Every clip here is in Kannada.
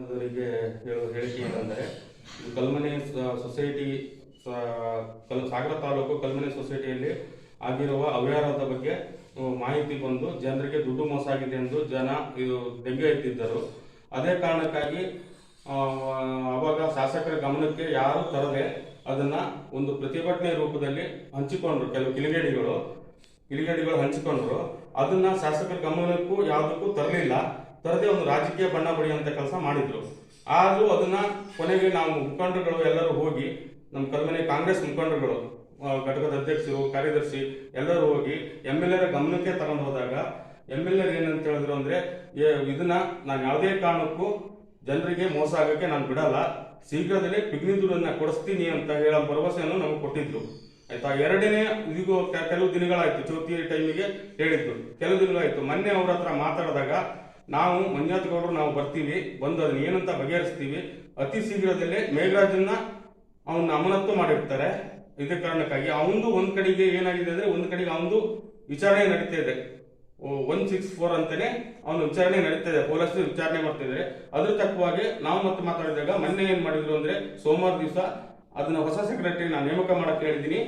ಅವರಿಗೆ ಹೇಳುವ ಹೇಳಿಕೆ ಏನಂದರೆ ಕಲ್ಮನೆ ಸೊಸೈಟಿ ಕಲ್, ಸಾಗರ ತಾಲೂಕು ಕಲ್ಮನೆ ಸೊಸೈಟಿಯಲ್ಲಿ ಆಗಿರುವ ಅವ್ಯವಹಾರದ ಬಗ್ಗೆ ಮಾಹಿತಿ ಬಂದು ಜನರಿಗೆ ದುಡ್ಡು ಮೋಸ ಆಗಿದೆ ಎಂದು ಜನ ಇದು ದೆಂಗೆ ಎತ್ತಿದ್ದರು. ಅದೇ ಕಾರಣಕ್ಕಾಗಿ ಅವಾಗ ಶಾಸಕರ ಗಮನಕ್ಕೆ ಯಾರು ತರದೆ ಅದನ್ನ ಒಂದು ಪ್ರತಿಭಟನೆ ರೂಪದಲ್ಲಿ ಹಂಚಿಕೊಂಡ್ರು. ಕೆಲವು ಕಿಲಿಗೇಡಿಗಳು ಕಿಲಿಗೇಡಿಗಳು ಹಂಚಿಕೊಂಡ್ರು. ಅದನ್ನ ಶಾಸಕರ ಗಮನಕ್ಕೂ ಯಾವುದಕ್ಕೂ ತರಲಿಲ್ಲ. ತರದೆ ಒಂದು ರಾಜಕೀಯ ಬಣ್ಣ ಬಡಿಯುವಂತ ಕೆಲಸ ಮಾಡಿದ್ರು. ಆದರೂ ಅದನ್ನ ಕೊನೆಗೆ ನಾವು ಮುಖಂಡರುಗಳು ಎಲ್ಲರೂ ಹೋಗಿ, ನಮ್ಮ ಕಲ್ಮನೆ ಕಾಂಗ್ರೆಸ್ ಮುಖಂಡರುಗಳು ಘಟಕದ ಅಧ್ಯಕ್ಷರು, ಕಾರ್ಯದರ್ಶಿ ಎಲ್ಲರೂ ಹೋಗಿ ಎಂ ಎಲ್ ಎರ ಗಮನಕ್ಕೆ ತಗೊಂಡು ಹೋದಾಗ ಎಂ ಎಲ್ ಎರ್ ಏನಂತ ಹೇಳಿದ್ರು ಅಂದ್ರೆ ಇದನ್ನ ನಾನು ಯಾವುದೇ ಕಾರಣಕ್ಕೂ ಜನರಿಗೆ ಮೋಸ ಆಗಕ್ಕೆ ನಾನು ಬಿಡಲ್ಲ. ಶೀಘ್ರದಲ್ಲೇ ಪಿಗ್ನಿ ದುಡ್ಡನ್ನ ಕೊಡಿಸ್ತೀನಿ ಅಂತ ಹೇಳೋ ಭರವಸೆಯನ್ನು ನಮಗೆ ಕೊಟ್ಟಿದ್ರು. ಆಯ್ತಾ? ಎರಡನೇ ಇದಿಗೂ ಕೆಲವು ದಿನಗಳಾಯ್ತು ಚೌತಿ ಟೈಮಿಗೆ ಹೇಳಿದ್ರು ಕೆಲವು ದಿನಗಳಾಯ್ತು. ಮೊನ್ನೆ ಅವ್ರ ಹತ್ರ ಮಾತಾಡಿದಾಗ ನಾವು ಮಂಜುನಾಥ್ ನಾವು ಬರ್ತೀವಿ, ಬಂದು ಅದನ್ನ ಏನಂತ ಬಗೆಹರಿಸ್ತೀವಿ, ಅತಿ ಶೀಘ್ರದಲ್ಲೇ ಮೇಘರಾಜನ್ನ ಅವನ್ನ ಅಮಾನತ್ತು ಮಾಡಿರ್ತಾರೆ. ಇದೇ ಕಾರಣಕ್ಕಾಗಿ ಅವನು ಒಂದ್ ಕಡೆಗೆ ಏನಾಗಿದೆ ಅಂದ್ರೆ ಒಂದ್ ಕಡೆಗೆ ಅವನು ವಿಚಾರಣೆ ನಡೀತಾ ಇದೆ. ಒನ್ ಸಿಕ್ಸ್ ಫೋರ್ ಅಂತಾನೆ ಅವನು ವಿಚಾರಣೆ ನಡೀತಾ ಇದೆ, ಪೊಲೀಸರು ವಿಚಾರಣೆ ಮಾಡ್ತಾ ಅದ್ರ ತಕ್ಕವಾಗಿ ನಾವು ಮತ್ತೆ ಮಾತಾಡಿದಾಗ ಮೊನ್ನೆ ಏನ್ ಮಾಡಿದ್ರು ಅಂದ್ರೆ ಸೋಮವಾರ ದಿವಸ ಅದನ್ನ ಹೊಸ ಸೆಕ್ರೆಟರಿ ನಾನು ನೇಮಕ ಮಾಡಕ್ಕೆ ಹೇಳಿದೀನಿ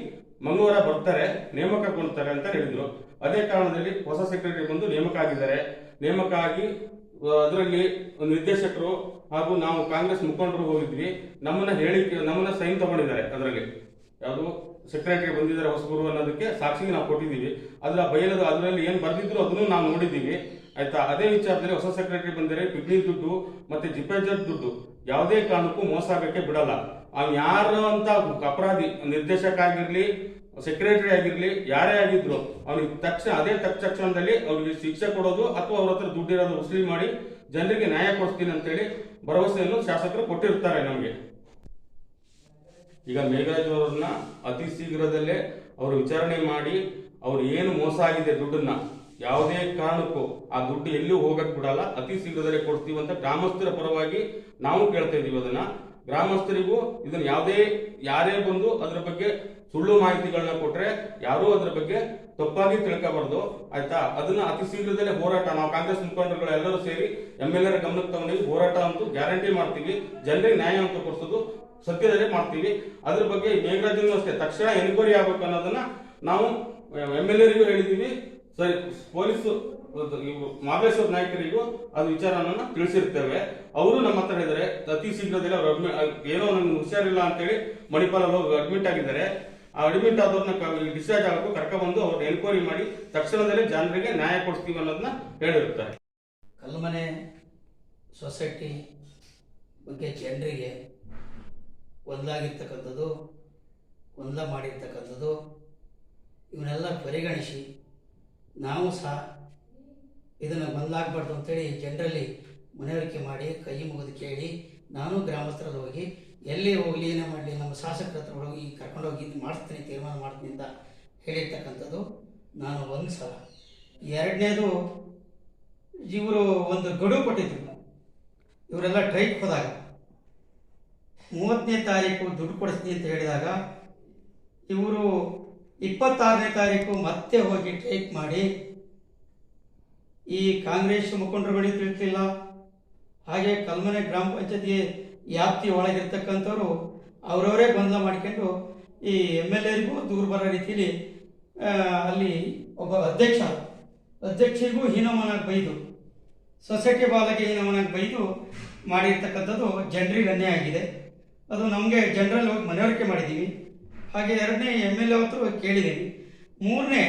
ಮಂಗಳವಾರ ಬರ್ತಾರೆ ನೇಮಕ ಕೊಡ್ತಾರೆ ಅಂತ ಹೇಳಿದ್ರು. ಅದೇ ಕಾರಣದಲ್ಲಿ ಹೊಸ ಸೆಕ್ರೆಟರಿ ಬಂದು ನೇಮಕ ಆಗಿದ್ದಾರೆ. ನೇಮಕ ಆಗಿ ಅದರಲ್ಲಿ ನಿರ್ದೇಶಕರು ಹಾಗೂ ನಾವು ಕಾಂಗ್ರೆಸ್ ಮುಖಂಡರು ಹೋಗಿದ್ವಿ. ನಮ್ಮನ್ನ ಹೇಳಿಕೆ, ನಮ್ಮನ್ನ ಸೈನ್ ತಗೊಂಡಿದ್ದಾರೆ ಅದರಲ್ಲಿ. ಯಾವುದು? ಸೆಕ್ರೆಟರಿ ಬಂದಿದ್ದಾರೆ ಹೊಸಬರು ಅನ್ನೋದಕ್ಕೆ ಸಾಕ್ಷಿಗೆ ನಾವು ಕೊಟ್ಟಿದ್ದೀವಿ. ಅದರ ಬಯಲದ, ಅದರಲ್ಲಿ ಏನು ಬರ್ದಿದ್ರು ಅದನ್ನು ನಾವು ನೋಡಿದ್ದೀವಿ. ಆಯ್ತಾ? ಅದೇ ವಿಚಾರದಲ್ಲಿ ಹೊಸ ಸೆಕ್ರೆಟರಿ ಬಂದರೆ ಪಿಗ್ನಿ ದುಡ್ಡು ಮತ್ತೆ ಜಿಪೇಜರ್ ದುಡ್ಡು ಯಾವುದೇ ಕಾರಣಕ್ಕೂ ಮೋಸ ಆಗಕ್ಕೆ ಬಿಡಲ್ಲ. ಅವ್ನು ಯಾರು ಅಂತ ಅಪರಾಧಿ ನಿರ್ದೇಶಕ ಆಗಿರ್ಲಿ ಸೆಕ್ರೆಟರಿ ಆಗಿರಲಿ, ಯಾರೇ ಆಗಿದ್ರು, ಅವ್ರಿಗೆ ತಕ್ಷಣ, ಅದೇ ತಕ್ಷಣದಲ್ಲಿ ಅವ್ರಿಗೆ ಶಿಕ್ಷೆ ಕೊಡೋದು ಅಥವಾ ಅವ್ರ ಹತ್ರ ದುಡ್ಡಿರೋದು ವಸೂಲಿ ಮಾಡಿ ಜನರಿಗೆ ನ್ಯಾಯ ಕೊಡಿಸ್ತೀನಿ ಅಂತೇಳಿ ಭರವಸೆಯನ್ನು ಶಾಸಕರು ಕೊಟ್ಟಿರ್ತಾರೆ ನಮಗೆ. ಈಗ ಮೇಘರಾಜ್ ಅವರನ್ನ ಅತಿ ಶೀಘ್ರದಲ್ಲೇ ಅವರು ವಿಚಾರಣೆ ಮಾಡಿ ಅವ್ರು ಏನು ಮೋಸ ಆಗಿದೆ ದುಡ್ಡನ್ನ, ಯಾವುದೇ ಕಾರಣಕ್ಕೂ ಆ ದುಡ್ಡು ಎಲ್ಲೂ ಹೋಗಕ್ ಬಿಡಲ್ಲ, ಅತಿ ಶೀಘ್ರದಲ್ಲೇ ಕೊಡ್ತೀವಿ ಅಂತ ಗ್ರಾಮಸ್ಥರ ಪರವಾಗಿ ನಾವು ಕೇಳ್ತಾ ಇದೀವಿ ಅದನ್ನ. ಗ್ರಾಮಸ್ಥರಿಗೂ ಇದನ್ನ ಯಾವುದೇ, ಯಾರೇ ಬಂದು ಅದರ ಬಗ್ಗೆ ಸುಳ್ಳು ಮಾಹಿತಿಗಳನ್ನ ಕೊಟ್ರೆ ಯಾರೂ ಅದರ ಬಗ್ಗೆ ತಪ್ಪಾಗಿ ತಿಳ್ಕೋಬಾರ್ದು, ಆಯ್ತಾ? ಅದನ್ನ ಅತಿ ಶೀಘ್ರದಲ್ಲೇ ಹೋರಾಟ, ನಾವು ಕಾಂಗ್ರೆಸ್ ಮುಖಂಡರುಗಳು ಎಲ್ಲರೂ ಸೇರಿ ಎಂ ಎಲ್ ಎರ ಗಮನಕ್ಕೆ ತಗೊಂಡಿವಿ. ಹೋರಾಟ ಅಂತೂ ಗ್ಯಾರಂಟಿ ಮಾಡ್ತೀವಿ. ಜನರಿಗೆ ನ್ಯಾಯ ಅಂತ ಕೊಡಿಸೋದು ಸತ್ಯದಲ್ಲೇ ಮಾಡ್ತೀವಿ. ಅದ್ರ ಬಗ್ಗೆ ಮೇಘರಾಜನ್ನು ಅಷ್ಟೇ. ತಕ್ಷಣ ಎನ್ಕ್ವೈರಿ ಆಗ್ಬೇಕು ಅನ್ನೋದನ್ನ ನಾವು ಎಂ ಎಲ್ ಎರಿಗೂ ಹೇಳಿದೀವಿ. ಸರಿ, ಪೊಲೀಸ್ ಇವ್ರು ಮಾದೇಶ್ವರ ನಾಯಕರಿಗೂ ಅದು ವಿಚಾರವನ್ನ ತಿಳಿಸಿರ್ತೇವೆ. ಅವರು ನಮ್ಮ ಹತ್ರ ಹೇಳಿದ್ದಾರೆ, ಅತಿ ಶೀಘ್ರದಲ್ಲಿ ಅವ್ರು ಏನೋ ನಮ್ಗೆ ಹುಷಾರಿಲ್ಲ ಅಂತೇಳಿ ಮಣಿಪಾಲಲ್ಲಿ ಹೋಗಿ ಅಡ್ಮಿಟ್ ಆಗಿದ್ದಾರೆ. ಆ ಅಡ್ಮಿಟ್ ಆದವ್ರನ್ನ ಡಿಸ್ಚಾರ್ಜ್ ಆಗಬೇಕು ಕರ್ಕೊಂಡ್ಬಂದು ಅವ್ರನ್ನ ಎನ್ಕ್ವೈರಿ ಮಾಡಿ ತಕ್ಷಣದಲ್ಲೇ ಜನರಿಗೆ ನ್ಯಾಯ ಕೊಡ್ತೀವಿ ಅನ್ನೋದನ್ನ ಹೇಳಿರುತ್ತಾರೆ. ಕಲ್ಮನೆ ಸೊಸೈಟಿ ಬಗ್ಗೆ ಜನರಿಗೆ ಒಂದಾಗಿರ್ತಕ್ಕಂಥದ್ದು ಗೊಂದಲ ಮಾಡಿರ್ತಕ್ಕಂಥದ್ದು, ಇವನ್ನೆಲ್ಲ ಪರಿಗಣಿಸಿ ನಾವು ಸಹ ಇದನ್ನು ಬಂದಾಗಬಾರ್ದು ಅಂತೇಳಿ ಜನರಲ್ಲಿ ಮನವರಿಕೆ ಮಾಡಿ, ಕೈ ಮುಗಿದು ಕೇಳಿ, ನಾನು ಗ್ರಾಮಸ್ಥರಲ್ಲಿ ಹೋಗಿ, ಎಲ್ಲಿ ಹೋಗಲಿ, ಏನೇ ಮಾಡಲಿ, ನಮ್ಮ ಶಾಸಕರ ಹತ್ರ ಹೋಗಿ ಕರ್ಕೊಂಡೋಗಿ ಇದು ಮಾಡಿಸ್ತೀನಿ, ತೀರ್ಮಾನ ಮಾಡ್ತೀನಿ ಅಂತ ಹೇಳಿರ್ತಕ್ಕಂಥದ್ದು ನಾನು ಒಂದು ಸಲ. ಎರಡನೇದು, ಇವರು ಒಂದು ಗಡುವು ಕೊಟ್ಟಿದ್ರು. ಇವರೆಲ್ಲ ಟ್ರೈಕ್ ಹೋದಾಗ, ಮೂವತ್ತನೇ ತಾರೀಕು ದುಡ್ಡು ಕೊಡಿಸ್ತೀನಿ ಅಂತ ಹೇಳಿದಾಗ, ಇವರು ಇಪ್ಪತ್ತಾರನೇ ತಾರೀಕು ಮತ್ತೆ ಹೋಗಿ ಟ್ರೈಕ್ ಮಾಡಿ ಈ ಕಾಂಗ್ರೆಸ್ ಮುಖಂಡರುಗಳಿಗೆ ತಿಳಿಸಲಿಲ್ಲ ಹಾಗೆ ಕಲ್ಮನೆ ಗ್ರಾಮ ಪಂಚಾಯತಿ ವ್ಯಾಪ್ತಿ ಒಳಗಿರ್ತಕ್ಕಂಥವ್ರು ಅವರವರೇ ಗೊಂದಲ ಮಾಡ್ಕೊಂಡು ಈ ಎಂ ಎಲ್ ಎರಿಗೂ ದೂರು ಬರೋ ರೀತಿಯಲ್ಲಿ ಅಲ್ಲಿ ಒಬ್ಬ ಅಧ್ಯಕ್ಷ, ಅಧ್ಯಕ್ಷರಿಗೂ ಹೀನಮನಾಗಿ ಬೈದು, ಸೊಸೈಟಿ ಬಾಲಗೆ ಹೀನಮನಾಗಿ ಬೈದು ಮಾಡಿರ್ತಕ್ಕಂಥದ್ದು ಜನರಿಗೆ ಅನ್ಯಾಯ ಆಗಿದೆ. ಅದು ನಮಗೆ ಜನರಲ್ಲಿ ಹೋಗಿ ಮನವರಿಕೆ ಮಾಡಿದ್ದೀವಿ. ಹಾಗೆ ಎರಡನೇ ಎಂ ಎಲ್ ಎ ಹತ್ರ ಕೇಳಿದ್ದೀವಿ. ಮೂರನೇ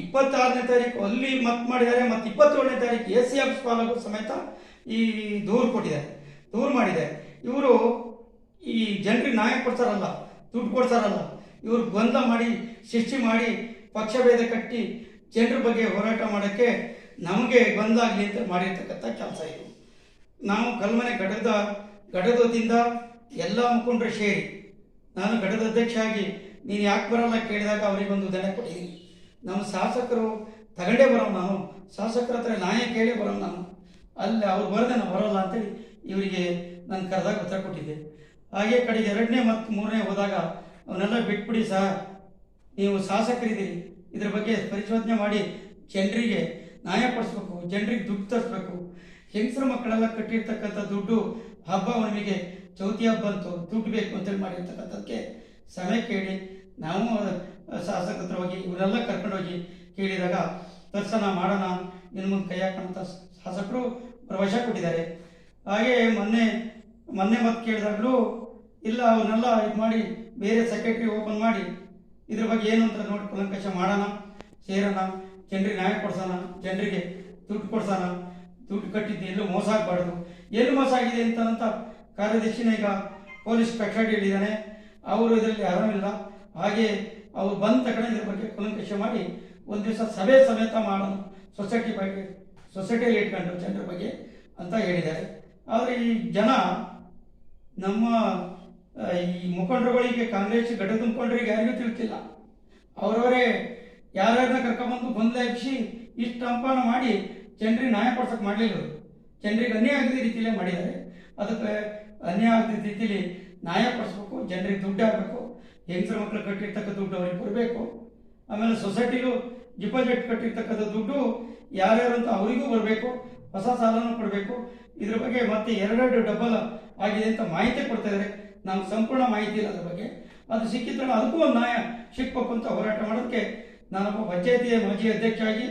ಇಪ್ಪತ್ತಾರನೇ ತಾರೀಕು ಅಲ್ಲಿ ಮತ್ತೆ ಮಾಡಿದ್ದಾರೆ ಮತ್ತು ಇಪ್ಪತ್ತೇಳನೇ ತಾರೀಕು ಎ ಸಿ ಆಫೀಸ್ ಪಾಲಕರು ಸಮೇತ ಈ ದೂರು ಕೊಟ್ಟಿದ್ದಾರೆ. ದೂರು ಮಾಡಿದೆ ಇವರು ಈ ಜನರಿಗೆ ನ್ಯಾಯ ಕೊಡ್ತಾರಲ್ಲ, ದುಡ್ಡು ಕೊಡ್ತಾರಲ್ಲ, ಇವರು ಗೊಂದಲ ಮಾಡಿ ಸೃಷ್ಟಿ ಮಾಡಿ ಪಕ್ಷಭೇದ ಕಟ್ಟಿ ಜನರ ಬಗ್ಗೆ ಹೋರಾಟ ಮಾಡೋಕ್ಕೆ ನಮಗೆ ಬಂದಾಗಲಿ ಅಂತ ಮಾಡಿರ್ತಕ್ಕಂಥ ಕೆಲಸ ಇದು. ನಾವು ಕಲ್ಮನೆ ಘಟಕದ ಘಟಕದಿಂದ ಎಲ್ಲ ಮುಖಂಡರು ಸೇರಿ, ನಾನು ಘಟಕದ ಅಧ್ಯಕ್ಷ ಆಗಿ ನೀನು ಯಾಕೆ ಬರಲ್ಲ ಕೇಳಿದಾಗ ಅವರಿಗೊಂದು ದನ ಕೊಟ್ಟಿದ್ದೀನಿ. ನಮ್ಮ ಶಾಸಕರು ತಗೊಂಡೇ ಬರೋ ನಾನು, ಶಾಸಕರ ಹತ್ರ ನ್ಯಾಯ ಕೇಳಿ ಬರೋ ನಾನು. ಅಲ್ಲಿ ಅವ್ರು ಬರದೆ ನಾನು ಬರೋಲ್ಲ ಅಂತೇಳಿ ಇವರಿಗೆ ನಾನು ಕರೆದಾಗ ಉತ್ತರ ಕೊಟ್ಟಿದ್ದೆ. ಹಾಗೆ ಕಡೆಗೆ ಎರಡನೇ ಮತ್ತು ಮೂರನೇ ಹೋದಾಗ ಅವನ್ನೆಲ್ಲ ಬಿಟ್ಬಿಡಿ ಸರ್. ನೀವು ಶಾಸಕರಿದ್ದೀರಿ. ಇದ್ರ ಬಗ್ಗೆ ಪರಿಶೋಧನೆ ಮಾಡಿ ಜನರಿಗೆ ನ್ಯಾಯ ಪಡಿಸ್ಬೇಕು, ಜನರಿಗೆ ದುಡ್ಡು ತರಿಸ್ಬೇಕು. ಹೆಂಗಸರ ಮಕ್ಕಳೆಲ್ಲ ಕಟ್ಟಿರ್ತಕ್ಕಂಥ ದುಡ್ಡು, ಹಬ್ಬ ಹುಣ್ಣಿಮೆಗೆ ಚೌತಿ ಹಬ್ಬ ಅಂತು ದುಡ್ಡು ಬೇಕು ಅಂತೇಳಿ ಮಾಡಿರ್ತಕ್ಕಂಥದ್ದಕ್ಕೆ ಸಮಯ ಕೇಳಿ. ನಾವು ಶಾಸಕರ ಹತ್ರ ಹೋಗಿ, ಇವರೆಲ್ಲ ಕರ್ಕೊಂಡೋಗಿ ಕೇಳಿದಾಗ, ದರ್ಶನ ಮಾಡೋಣ ಇನ್ನು ಮುಂದೆ ಕೈ ಹಾಕೋಂಥ ಶಾಸಕರು ಪ್ರವೇಶ ಕೊಟ್ಟಿದ್ದಾರೆ. ಹಾಗೆ ಮೊನ್ನೆ ಮೊನ್ನೆ ಮತ್ತೆ ಕೇಳಿದಾಗಲೂ, ಇಲ್ಲ, ಅವನ್ನೆಲ್ಲ ಇದು ಮಾಡಿ, ಬೇರೆ ಸೆಕ್ರೆಟರಿ ಓಪನ್ ಮಾಡಿ, ಇದ್ರ ಬಗ್ಗೆ ಏನು ಅಂತ ನೋಡಿ ಕುಲಂಕಷ ಮಾಡೋಣ, ಸೇರೋಣ, ಜನರಿಗೆ ನ್ಯಾಯ ಕೊಡ್ಸೋಣ, ಜನರಿಗೆ ದುಡ್ಡು ಕೊಡ್ಸೋಣ, ದುಡ್ಡು ಕಟ್ಟಿದ್ದು ಎಲ್ಲೂ ಮೋಸ ಆಗಬಾರ್ದು. ಎಲ್ಲಿ ಮೋಸ ಆಗಿದೆ ಅಂತ ಕಾರ್ಯದರ್ಶಿನ ಈಗ ಪೊಲೀಸ್ ಕಸ್ಟಡಿಯಲ್ಲಿದ್ದಾನೆ ಅವರು ಇದರಲ್ಲಿ ಆರಾಮಿಲ್ಲ ಹಾಗೆ ಅವ್ರು ಬಂದ ತಕ್ಷಣ ಇದ್ರ ಬಗ್ಗೆ ಕುಲಂಕಷ ಮಾಡಿ ಒಂದು ದಿವಸ ಸಭೆ ಸಮೇತ ಮಾಡೋಣ ಸೊಸೈಟಿ ಬಗ್ಗೆ, ಸೊಸೈಟಿಯಲ್ಲಿ ಇಟ್ಕೊಂಡು ಜನರ ಬಗ್ಗೆ ಅಂತ ಹೇಳಿದ್ದಾರೆ. ಆದರೆ ಈ ಜನ ನಮ್ಮ ಈ ಮುಖಂಡರುಗಳಿಗೆ, ಕಾಂಗ್ರೆಸ್ ಘಟ ತುಂಬಿಕೊಂಡ್ರಿಗೆ ಯಾರಿಗೂ ತಿಳಿತಿಲ್ಲ. ಅವರವರೇ ಯಾರ್ಯಾರನ್ನ ಕರ್ಕೊಂಬಂದು ಗೊಂದಲ ಎಬ್ಬಿಸಿ ಇಷ್ಟು ಅಂಪಾನ ಮಾಡಿ ಜನರಿಗೆ ನ್ಯಾಯ ಮಾಡಲಿಲ್ಲ ಅವರು. ಜನರಿಗೆ ಅನ್ಯಾಯ ಆಗದ ರೀತಿಯಲ್ಲೇ ಮಾಡಿದ್ದಾರೆ. ಅದಕ್ಕೆ ಅನ್ಯಾಯ ಆಗದ ರೀತಿಯಲ್ಲಿ ನ್ಯಾಯ ಕೊಡಿಸ್ಬೇಕು, ಜನರಿಗೆ ದುಡ್ಡು ಆಗಬೇಕು. ಹೆಂಗಸರ ಮಕ್ಕಳು ಕಟ್ಟಿರ್ತಕ್ಕ ದುಡ್ಡು ಅವ್ರಿಗೆ ಬರಬೇಕು ಆಮೇಲೆ ಸೊಸೈಟಿಗೂ ಡಿಪಾಸಿಟ್ ಕಟ್ಟಿರ್ತಕ್ಕಂಥ ದುಡ್ಡು ಯಾರ್ಯಾರು ಅಂತ ಅವರಿಗೂ ಬರಬೇಕು, ಹೊಸ ಸಾಲನೂ ಕೊಡಬೇಕು. ಇದ್ರ ಬಗ್ಗೆ ಮತ್ತೆ ಎರಡೆರಡು ಡಬಲ್ ಆಗಿದೆ ಅಂತ ಮಾಹಿತಿ ಕೊಡ್ತಾ ಇದ್ದಾರೆ. ನಮ್ಗೆ ಸಂಪೂರ್ಣ ಮಾಹಿತಿ ಇಲ್ಲ ಅದ್ರ ಬಗ್ಗೆ. ಅದು ಸಿಕ್ಕಿದ್ರೆ ಅದಕ್ಕೂ ಒಂದು ನ್ಯಾಯ ಸಿಕ್ಕಬೇಕು ಅಂತ ಹೋರಾಟ ಮಾಡೋದಕ್ಕೆ ನಾನೊಬ್ಬ ಪಂಚಾಯತಿಯ ಮಾಜಿ ಅಧ್ಯಕ್ಷ ಆಗಿ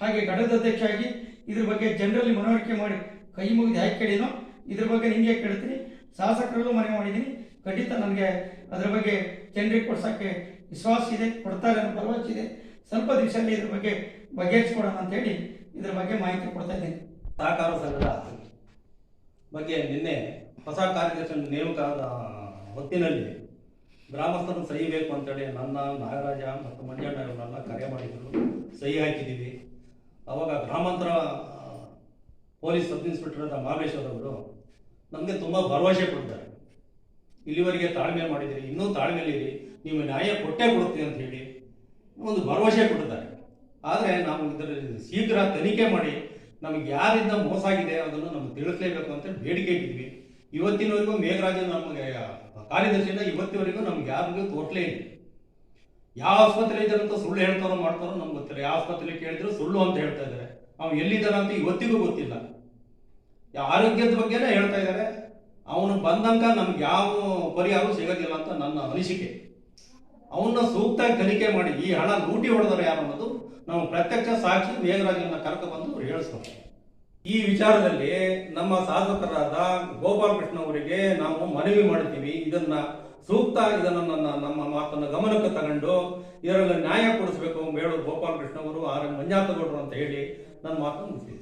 ಹಾಗೆ ಘಟಕದ ಅಧ್ಯಕ್ಷ ಆಗಿ ಇದ್ರ ಬಗ್ಗೆ ಜನರಲ್ಲಿ ಮನವರಿಕೆ ಮಾಡಿ ಕೈ ಮುಗಿದು ಯಾಕೆ ಕೇಳಿನೋ ಇದ್ರ ಬಗ್ಗೆ ನಿಮಗೆ ಕೇಳ್ತೀನಿ. ಶಾಸಕರಲ್ಲೂ ಮನವಿ ಮಾಡಿದ್ದೀನಿ. ಖಂಡಿತ ನನಗೆ ಅದರ ಬಗ್ಗೆ ಜನರಿಗೆ ಕೊಡ್ಸೋಕ್ಕೆ ವಿಶ್ವಾಸ ಇದೆ, ಕೊಡ್ತಾರೆ ಅನ್ನೋ ಭರವಸೆ ಇದೆ. ಸ್ವಲ್ಪ ದಿವಸದಲ್ಲಿ ಇದ್ರ ಬಗ್ಗೆ ಬಗೆಹರಿಸ್ಕೊಡೋಣ ಅಂತೇಳಿ ಇದ್ರ ಬಗ್ಗೆ ಮಾಹಿತಿ ಕೊಡ್ತಾ ಇದ್ದೀನಿ. ಸಹಕಾರ ಸಂಘದ ಬಗ್ಗೆ ನಿನ್ನೆ ಹೊಸ ಕಾರ್ಯದರ್ಶಿ ನೇಮಕದ ಹೊತ್ತಿನಲ್ಲಿ ಗ್ರಾಮಸ್ಥರನ್ನು ಸಹಿ ಬೇಕು ಅಂತೇಳಿ ನನ್ನ ನಾಗರಾಜ ಮತ್ತು ಮಂಜಣ್ಣ ಇವರನ್ನೆಲ್ಲ ಕರೆ ಮಾಡಿದ್ರು. ಸಹಿ ಹಾಕಿದ್ದೀವಿ. ಅವಾಗ ಗ್ರಾಮಾಂತರ ಪೊಲೀಸ್ ಸಬ್ ಇನ್ಸ್ಪೆಕ್ಟರ್ ಆದ ಮಹಾಬೇಶ್ವರ್ ಅವರು, ನಮಗೆ ತುಂಬ ಭರವಸೆ ಕೊಟ್ಟಿದ್ದಾರೆ. ಇಲ್ಲಿವರೆಗೆ ತಾಳ್ಮೆ ಮಾಡಿದಿರಿ ಇನ್ನೂ ತಾಳ್ಮೆಲಿರಿ ನೀವು ನ್ಯಾಯ ಕೊಟ್ಟೇ ಕೊಡ್ತೀವಿ ಅಂತ ಹೇಳಿ ಒಂದು ಭರವಸೆ ಕೊಟ್ಟಿದ್ದಾರೆ. ಆದರೆ ನಾವು ಇದರಲ್ಲಿ ಶೀಘ್ರ ತನಿಖೆ ಮಾಡಿ ನಮಗೆ ಯಾರಿಂದ ಮೋಸ ಆಗಿದೆ ಅದನ್ನು ನಮ್ಗೆ ತಿಳಿಸ್ಲೇಬೇಕು ಅಂತ ಬೇಡಿಕೆ ಇಟ್ಟಿದ್ವಿ. ಇವತ್ತಿನವರೆಗೂ ಮೇಘರಾಜನ್ ನಮಗೆ ಕಾರ್ಯದರ್ಶಿಯಿಂದ ಇವತ್ತಿವರೆಗೂ ನಮ್ಗೆ ಯಾರಿಗೂ ತೋರ್ಲೇ ಇಲ್ಲ. ಯಾವ ಆಸ್ಪತ್ರೆ ಇದ್ದಾರೆ ಸುಳ್ಳು ಹೇಳ್ತಾರೋ ಮಾಡ್ತಾರೋ ನಮ್ಗೆ ಗೊತ್ತಿಲ್ಲ. ಯಾವ ಆಸ್ಪತ್ರೆ ಕೇಳಿದ್ರು ಸುಳ್ಳು ಅಂತ ಹೇಳ್ತಾ ಇದ್ದಾರೆ. ಅವ್ನು ಎಲ್ಲಿದ್ದಾರೆ ಅಂತ ಇವತ್ತಿಗೂ ಗೊತ್ತಿಲ್ಲ. ಆರೋಗ್ಯದ ಬಗ್ಗೆನೇ ಹೇಳ್ತಾ ಇದ್ದಾರೆ. ಅವನು ಬಂದಂಗ ನಮ್ಗೆ ಯಾವ ಪರಿಹಾರ ಸಿಗೋದಿಲ್ಲ ಅಂತ ನನ್ನ ಅನಿಸಿಕೆ. ಅವನ್ನ ಸೂಕ್ತ ಕಲಿಕೆ ಮಾಡಿ, ಈ ಹಣ ಲೂಟಿ ಹೊಡೆದವರು ಯಾರು ಅನ್ನೋದು ನಾವು ಪ್ರತ್ಯಕ್ಷ ಸಾಕ್ಷಿ ಮೇಘರಾಜನ್ನ ಕರ್ಕ ಬಂದು ಹೇಳಿಸ್ತಾರೆ ಈ ವಿಚಾರದಲ್ಲಿ ನಮ್ಮ ಸಾಧಕರಾದ ಗೋಪಾಲ ಕೃಷ್ಣ ಅವರಿಗೆ ನಾವು ಮನವಿ ಮಾಡ್ತೀವಿ. ಇದನ್ನ ಸೂಕ್ತ, ಇದನ್ನ ನಮ್ಮ ಮಾತನ್ನ ಗಮನಕ್ಕೆ ತಗೊಂಡು ಇದರಲ್ಲಿ ನ್ಯಾಯ ಕೊಡಿಸ್ಬೇಕು ಬೇಡೂರು ಗೋಪಾಲ ಕೃಷ್ಣ ಅವರು, ಆರ್ ಮಂಜಾತಗೌಡರು ಅಂತ ಹೇಳಿ ನನ್ನ ಮಾತನ್ನು ಮುಗಿಸ್ತೀನಿ